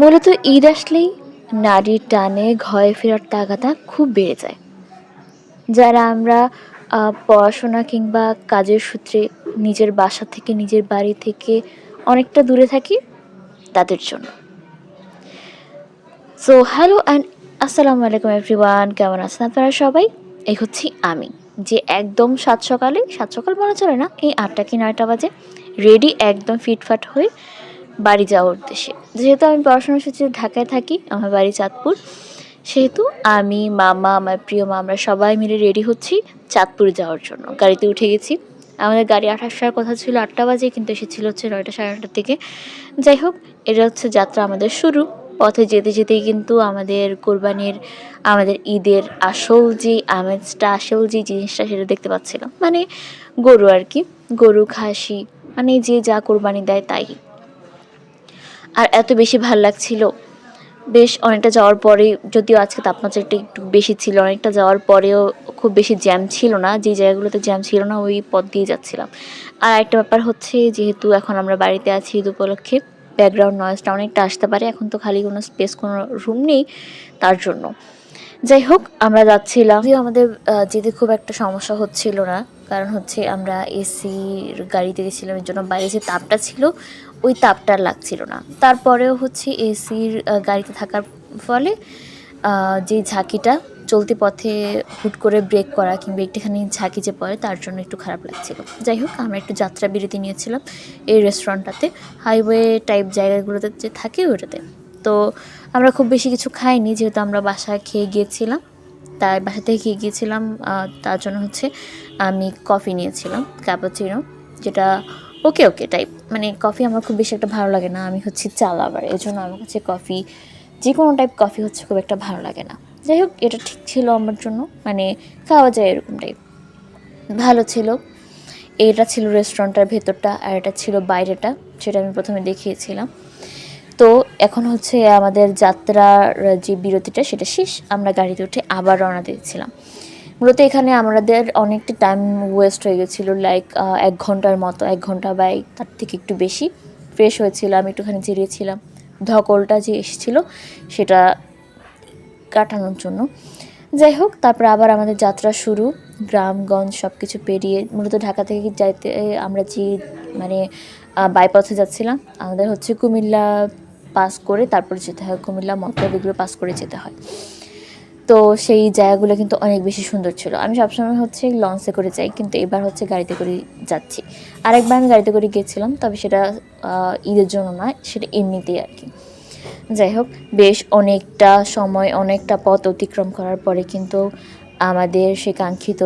মূলত ঈদ আসলেই নারীর টানে ঘরে ফেরার তাগাদা খুব বেড়ে যায়। যারা আমরা পড়াশোনা কিংবা কাজের সূত্রে নিজের বাসা থেকে, নিজের বাড়ি থেকে অনেকটা দূরে থাকি তাদের জন্য। সো হ্যালো অ্যান্ড আসসালামু আলাইকুম এভরিওয়ান কেমন আছেন আপনারা সবাই? এই হচ্ছি আমি, যে একদম সাত সকালে, সাত সকাল বলা চলে না, এই আটটা কি নয়টা বাজে রেডি একদম ফিটফাট হয়ে বাড়ি যাওয়ার উদ্দেশ্যে। যেহেতু আমি পড়াশোনার সূত্রে ঢাকায় থাকি, আমার বাড়ি চাঁদপুর। সেহেতু আমি মামা, আমার প্রিয় মা, আমরা সবাই মিলে রেডি হচ্ছি চাঁদপুর যাওয়ার জন্য। গাড়িতে উঠে গেছি। আমাদের গাড়ি আঠাশটার কথা ছিল আটটা বাজে, কিন্তু এসেছিল হচ্ছে নয়টা সাড়ে নটার দিকে। যাই হোক, এটা হচ্ছে যাত্রা আমাদের শুরু। পথে যেতে যেতেই কিন্তু আমাদের কোরবানির, আমাদের ঈদের আসল যে আমেজটা, আসল যে জিনিসটা সেটা দেখতে পাচ্ছিলাম। মানে গরু আর কি, গরু, খাসি মানে যে যা কোরবানি দেয় তাই। আর এত বেশি ভালো লাগছিল। বেশ অনেকটা যাওয়ার পরে, যদিও আজকে তাপমাত্রাটা একটু বেশি ছিল, অনেকটা যাওয়ার পরেও খুব বেশি জ্যাম ছিল না, যে জায়গাগুলোতে জ্যাম ছিল না, ওই পথ দিয়ে যাচ্ছিলাম। আর একটা ব্যাপার হচ্ছে, যেহেতু এখন আমরা বাড়িতে আছি ঈদ উপলক্ষে ব্যাকগ্রাউন্ড নয়েজটা অনেকটা আসতে পারে, এখন তো খালি কোনো স্পেস কোনো রুম নেই তার জন্য। যাই হোক, আমরা যাচ্ছিলাম। আমাদের যেতে খুব একটা সমস্যা হচ্ছিল না কারণ হচ্ছে আমরা এসির গাড়িতে গেছিলাম, এর জন্য বাইরে যে তাপটা ছিল, ওই তাপটা লাগছিল না। তারপরেও হচ্ছে এসির গাড়িতে থাকার ফলে যে ঝাঁকিটা চলতি পথে হুট করে ব্রেক করা কিংবা একটুখানি ঝাঁকি যে পড়ে, তার জন্য একটু খারাপ লাগছিল। যাই হোক, আমরা একটু যাত্রা বিরতি নিয়েছিলাম এই রেস্টুরেন্টটাতে হাইওয়ে টাইপ জায়গাগুলোতে যে থাকে ওটাতে তো আমরা খুব বেশি কিছু খাইনি, যেহেতু আমরা বাসায় খেয়ে গিয়েছিলাম। তাই বাসা থেকে গিয়েছিলাম তার জন্য হচ্ছে আমি কফি নিয়েছিলাম ক্যাপাচিনো যেটা ওকে ওকে টাইপ মানে কফি আমার খুব বেশি একটা ভালো লাগে না, আমি হচ্ছে চা লাভার এই জন্য আমার কাছে কফি যে কোনো টাইপ কফি হচ্ছে খুব একটা ভালো লাগে না। যাই হোক, এটা ঠিক ছিল আমার জন্য মানে খাওয়া যায় এরকম টাইপ ভালো ছিল। এটা ছিল রেস্টুরেন্টটার ভেতরটা, আর এটা ছিল বাইরেটা, সেটা আমি প্রথমে দেখিয়েছিলাম। তো এখন হচ্ছে আমাদের যাত্রার যে বিরতিটা সেটা শেষ। আমরা গাড়িতে উঠে আবার রওনা দিয়েছিলাম। মূলত এখানে আমাদের অনেকটা টাইম ওয়েস্ট হয়ে গেছিল লাইক এক ঘণ্টার মতো, এক ঘণ্টা বা তার থেকে একটু বেশি। ফ্রেশ হয়েছিলাম একটুখানি জিরিয়েছিলাম ধকলটা যে এসেছিল সেটা কাটানোর জন্য। যাই হোক, তারপর আবার আমাদের যাত্রা শুরু। গ্রামগঞ্জ সব কিছু পেরিয়ে মূলত ঢাকা থেকে যাইতে আমরা যে মানে বাইপথে যাচ্ছিলাম, আমাদের হচ্ছে কুমিল্লা পাস করে তারপরে যেতে হয়। কুমিল্লা মতলব এগুলো পাস করে যেতে হয়। তো সেই জায়গাগুলো কিন্তু অনেক বেশি সুন্দর ছিল। আমি সবসময় হচ্ছে লঞ্চে করে যাই, কিন্তু এবার হচ্ছে গাড়িতে করে যাচ্ছি। আরেকবার আমি গাড়িতে করে গিয়েছিলাম, তবে সেটা ঈদের জন্য নয় সেটা এমনিতেই আর কি। যাই হোক, বেশ অনেকটা সময়, অনেকটা পথ অতিক্রম করার পরে কিন্তু আমাদের সে কাঙ্ক্ষিত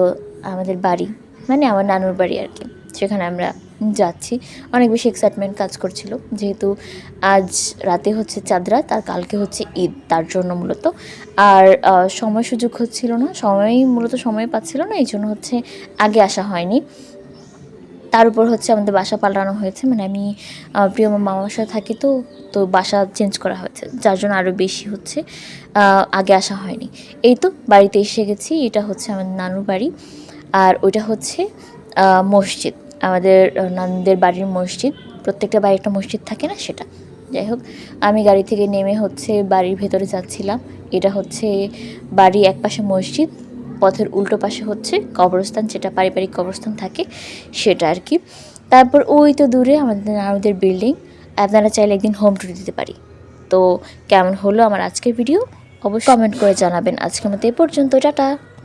আমাদের বাড়ি মানে আমার নানুর বাড়ি আর কি, সেখানে আমরা যাচ্ছি। অনেক বেশি এক্সাইটমেন্ট কাজ করছিল। যেহেতু আজ রাতে হচ্ছে চাঁদ রাত আর কালকে হচ্ছে ঈদ, তার জন্য মূলত। আর সময় সুযোগ হচ্ছিল না, সময়, মূলত সময় পাচ্ছিল না, এই জন্য হচ্ছে আগে আসা হয়নি। তার উপর হচ্ছে আমাদের বাসা পাল্টানো হয়েছে মানে আমি প্রিয় মামার বাসায় থাকি তো তো বাসা চেঞ্জ করা হয়েছে, যার জন্য আরও বেশি হচ্ছে আগে আসা হয়নি। এই তো, বাড়িতে এসে গেছি, এটা হচ্ছে আমার নানুর বাড়ি। আর ওইটা হচ্ছে মসজিদ। আমাদের আহ, বাড়ির মসজিদ। প্রত্যেকটা বাড়ির একটা মসজিদ থাকে না সেটা। যাই হোক আমি গাড়ি থেকে নেমে হচ্ছে বাড়ির ভেতরে যাচ্ছিলাম। এটা হচ্ছে বাড়ি এক পাশে মসজিদ পথের উল্টো পাশে হচ্ছে কবরস্থান যেটা পারিবারিক কবরস্থান থাকে সেটা আর কি। তারপর ওই তো দূরে আমাদের আমাদের বিল্ডিং আপনারা চাইলে একদিন হোম ট্যুর দিতে পারি। তো কেমন হলো আমার আজকের ভিডিও অবশ্যই কমেন্ট করে জানাবেন। আজকের মতো এ পর্যন্ত টাটা!